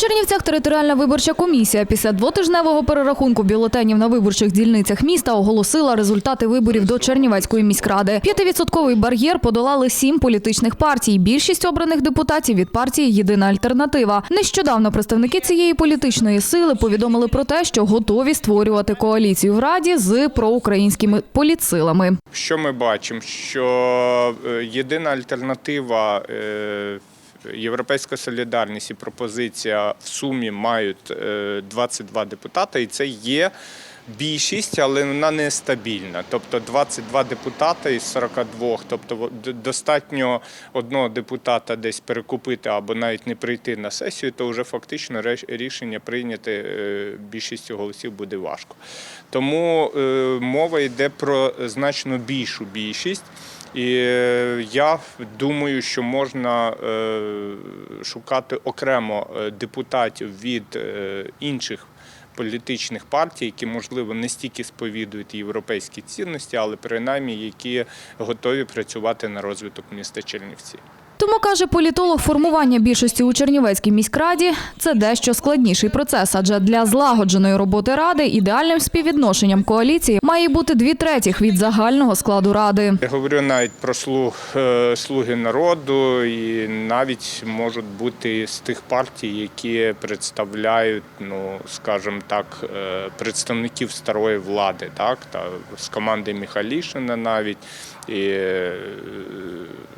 Чернівцях територіальна виборча комісія після двотижневого перерахунку бюлетенів на виборчих дільницях міста оголосила результати виборів до Чернівецької міськради. П'ятивідсотковий бар'єр подолали сім політичних партій. Більшість обраних депутатів від партії Єдина альтернатива. Нещодавно представники цієї політичної сили повідомили про те, що готові створювати коаліцію в раді з проукраїнськими політсилами. Що ми бачимо? Що е, єдина альтернатива. Е, Європейська солідарність і пропозиція в сумі мають е, 22 депутата, і це є більшість, але вона нестабільна. Тобто 22 депутати із 42, тобто достатньо одного депутата десь перекупити або навіть не прийти на сесію, то вже фактично рішення прийняти е, більшістю голосів буде важко. Тому е, мова йде про значно більшу більшість. І е, я думаю, що можна е, шукати окремо е, депутатів від інших політичних партій, які, можливо, не стільки сповідують європейські цінності, але принаймні які готові працювати на розвиток міста Чернівці. Тому каже політолог, формування більшості у Чернівецькій міськраді це дещо складніший процес, адже для злагодженої роботи ради ідеальним співвідношенням коаліції має бути дві третіх від загального складу ради. Я говорю навіть про слуг, е, слуги народу, і навіть можуть бути з тих партій, які представляють, ну скажімо так, е, представників старої влади, так та з команди Міхалішина навіть і е,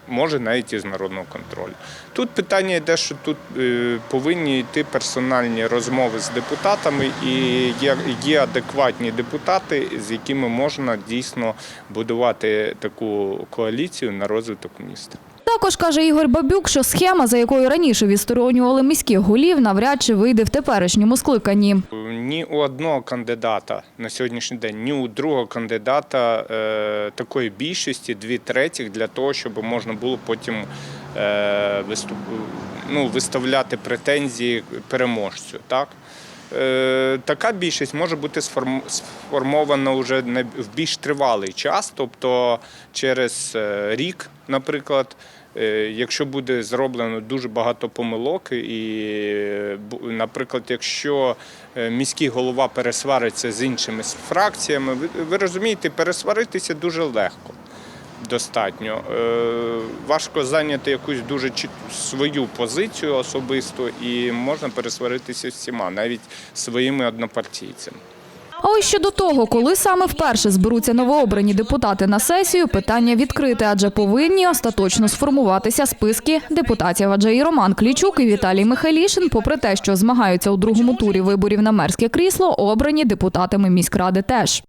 може навіть із народного контролю. Тут питання йде, що тут е, повинні йти персональні розмови з депутатами, і є, адекватні депутати, з якими можна дійсно будувати таку коаліцію на розвиток міста. Також каже Ігор Бабюк, що схема, за якою раніше відсторонювали міських голів, навряд чи вийде в теперішньому скликанні. Ні у одного кандидата на сьогоднішній день, ні у другого кандидата е, такої більшості, дві третіх, для того, щоб можна було потім ну, виставляти претензії переможцю. Так? Е, така більшість може бути сформ- сформована вже в більш тривалий час, тобто через е, рік, наприклад. Е, Якщо буде зроблено дуже багато помилок, і, е, наприклад, якщо е, міський голова пересвариться з іншими фракціями, ви розумієте, пересваритися дуже легко. Достатньо. Е, Важко зайняти якусь дуже свою позицію особисту, і можна пересваритися всіма, навіть своїми однопартійцями. А ось щодо того, коли саме вперше зберуться новообрані депутати на сесію, питання відкрите, адже повинні остаточно сформуватися списки депутатів. Адже і Роман Клічук, і Віталій Михайлішин, попри те, що змагаються у другому турі виборів на мерське крісло, обрані депутатами міськради теж.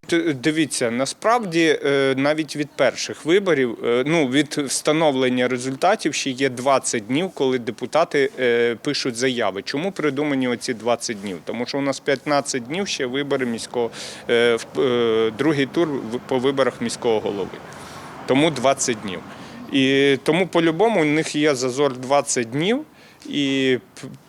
Дивіться, насправді е, навіть від перших виборів, е, ну від встановлення результатів ще є 20 днів, коли депутати е, пишуть заяви. Чому придумані оці 20 днів? Тому що у нас 15 днів ще вибори міського е, в- е, другий тур по виборах міського голови. Тому 20 днів. І тому по-любому у них є зазор 20 днів. І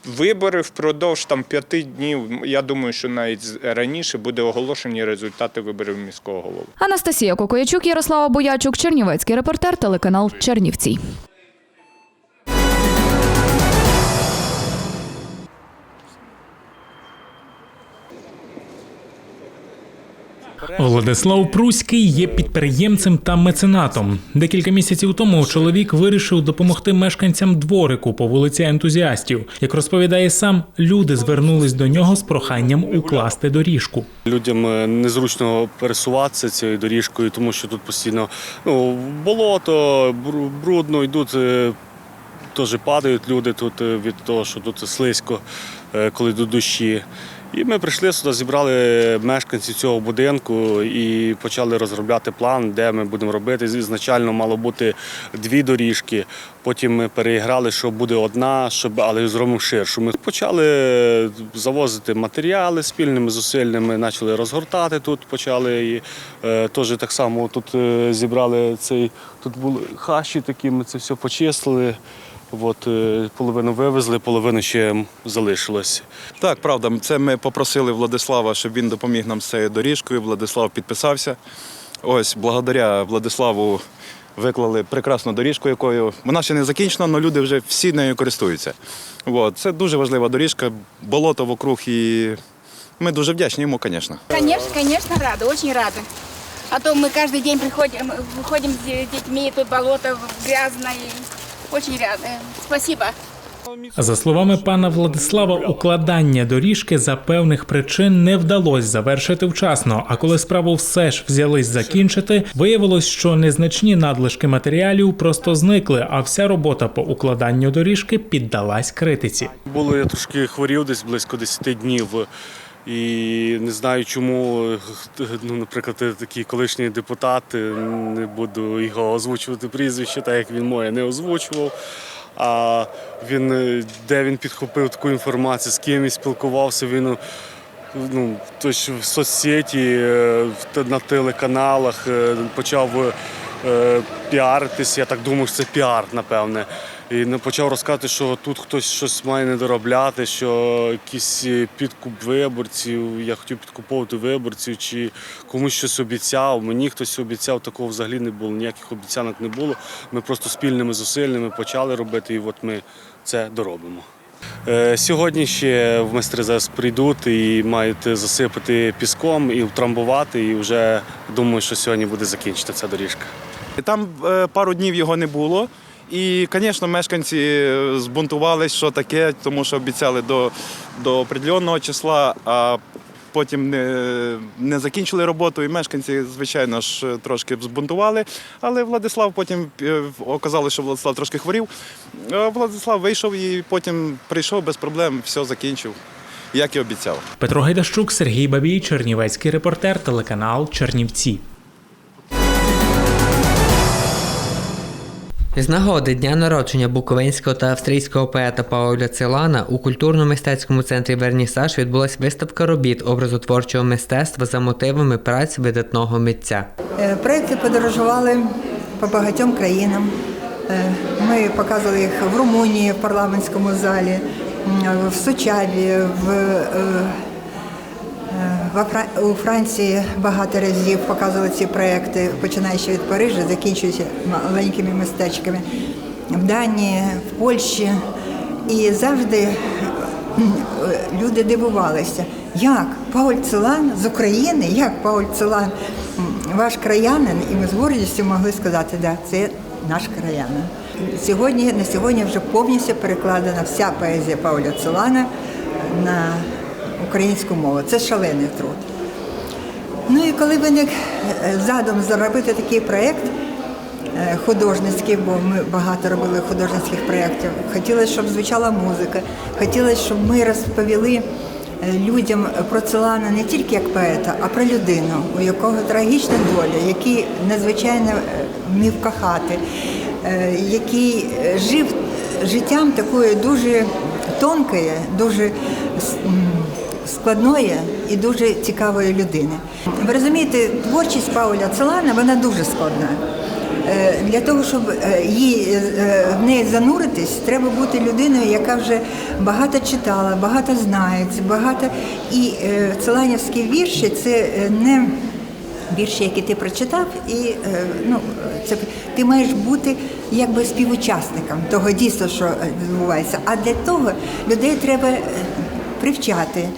вибори впродовж там п'яти днів. Я думаю, що навіть раніше буде оголошені результати виборів міського голови. Анастасія Кокоячук, Ярослава Боячук, Чернівецький репортер, телеканал Чернівці. Владислав Пруський є підприємцем та меценатом. Декілька місяців тому чоловік вирішив допомогти мешканцям дворику по вулиці ентузіастів. Як розповідає сам, люди звернулись до нього з проханням укласти доріжку. Людям е, незручно пересуватися цією доріжкою, тому що тут постійно ну, болото, брудно, йдуть, е, теж падають люди тут е, від того, що тут слизько, коли до дощі. І ми прийшли сюди, зібрали мешканців цього будинку і почали розробляти план, де ми будемо робити. Ізначально мало бути дві доріжки. Потім ми переіграли, що буде одна, щоб але зробимо ширшу. Ми почали завозити матеріали спільними зусиллями, почали розгортати тут, почали і е, теж так само тут е, зібрали цей. Тут були хащі такі, ми це все почистили. От, е, половину вивезли, половину ще залишилось. Так, правда, це ми попросили Владислава, щоб він допоміг нам з цією доріжкою. Владислав підписався. Ось, благодаря Владиславу виклали прекрасну доріжку, якою вона ще не закінчена, але люди вже всі нею користуються. От. Це дуже важлива доріжка, болото вокруг і ми дуже вдячні йому, звісно. Конечно, конечно, рады, очень рады. А то мы каждый день приходим, выходим с детьми, тут болото грязное. Очень рады. Спасибо. За словами пана Владислава, укладання доріжки за певних причин не вдалося завершити вчасно. А коли справу все ж взялись закінчити, виявилось, що незначні надлишки матеріалів просто зникли, а вся робота по укладанню доріжки піддалась критиці. Було я трошки хворів десь близько 10 днів. І не знаю, чому, ну, наприклад, такий колишній депутат, не буду його озвучувати прізвище, так як він моє не озвучував. А він е, де він підхопив таку інформацію, з ким він спілкувався, він ну, тож в соцсеті, е, на телеканалах е, почав е, піаритись. Я так думаю, що це піар, напевне. І почав розказати, що тут хтось щось має не доробляти, що якийсь е, підкуп виборців, я хотів підкуповувати виборців, чи комусь щось обіцяв. Мені хтось обіцяв, такого взагалі не було, ніяких обіцянок не було. Ми просто спільними зусиллями почали робити, і от ми це доробимо. Е, Сьогодні ще в майстри зараз прийдуть і мають засипати піском і втрамбувати. І вже думаю, що сьогодні буде закінчена ця доріжка. Там е, пару днів його не було. І, звісно, мешканці е, збунтувалися, що таке, тому що обіцяли до, до определеного числа, а потім не, не закінчили роботу. І мешканці, звичайно ж, трошки збунтували. Але Владислав потім е, оказалось, що Владислав трошки хворів. Владислав вийшов і потім прийшов без проблем, все закінчив, як і обіцяв. Петро Гайдащук, Сергій Бабій, Чернівецький репортер, телеканал Чернівці. З нагоди дня народження буковинського та австрійського поета Пауля Целана у культурно-мистецькому центрі Вернісаж відбулася виставка робіт образотворчого мистецтва за мотивами праць видатного митця. Е, Проекти подорожували по багатьом країнам. Е, Ми показували їх в Румунії, в парламентському залі, в Сучаві, в, е, у Франції багато разів показували ці проекти, починаючи від Парижа, закінчуючи маленькими містечками, в Данії, в Польщі. І завжди люди дивувалися, як Пауль Целан з України, як Пауль Целан ваш краянин, і ми з гордістю могли сказати, да, це наш краянин. Сьогодні на сьогодні вже повністю перекладена вся поезія Пауля Целана на українську мову. Це шалений труд. Ну і коли виник е, задум зробити такий проєкт е, художницький, бо ми багато робили художніх проєктів, хотілося, щоб звучала музика, хотілося, щоб ми розповіли е, людям про Целана не тільки як поета, а про людину, у якого трагічна доля, який надзвичайно вмів кохати, який жив життям такої дуже тонкої, дуже складної і дуже цікавої людини. Ви розумієте, творчість Пауля Целана вона дуже складна. Е, Для того, щоб е, її е, в неї зануритись, треба бути людиною, яка вже багато читала, багато знає, багато і целанівські вірші це не вірші, які ти прочитав, і ну, це ти маєш бути якби співучасником того дійства, що відбувається. А для того людей треба привчати.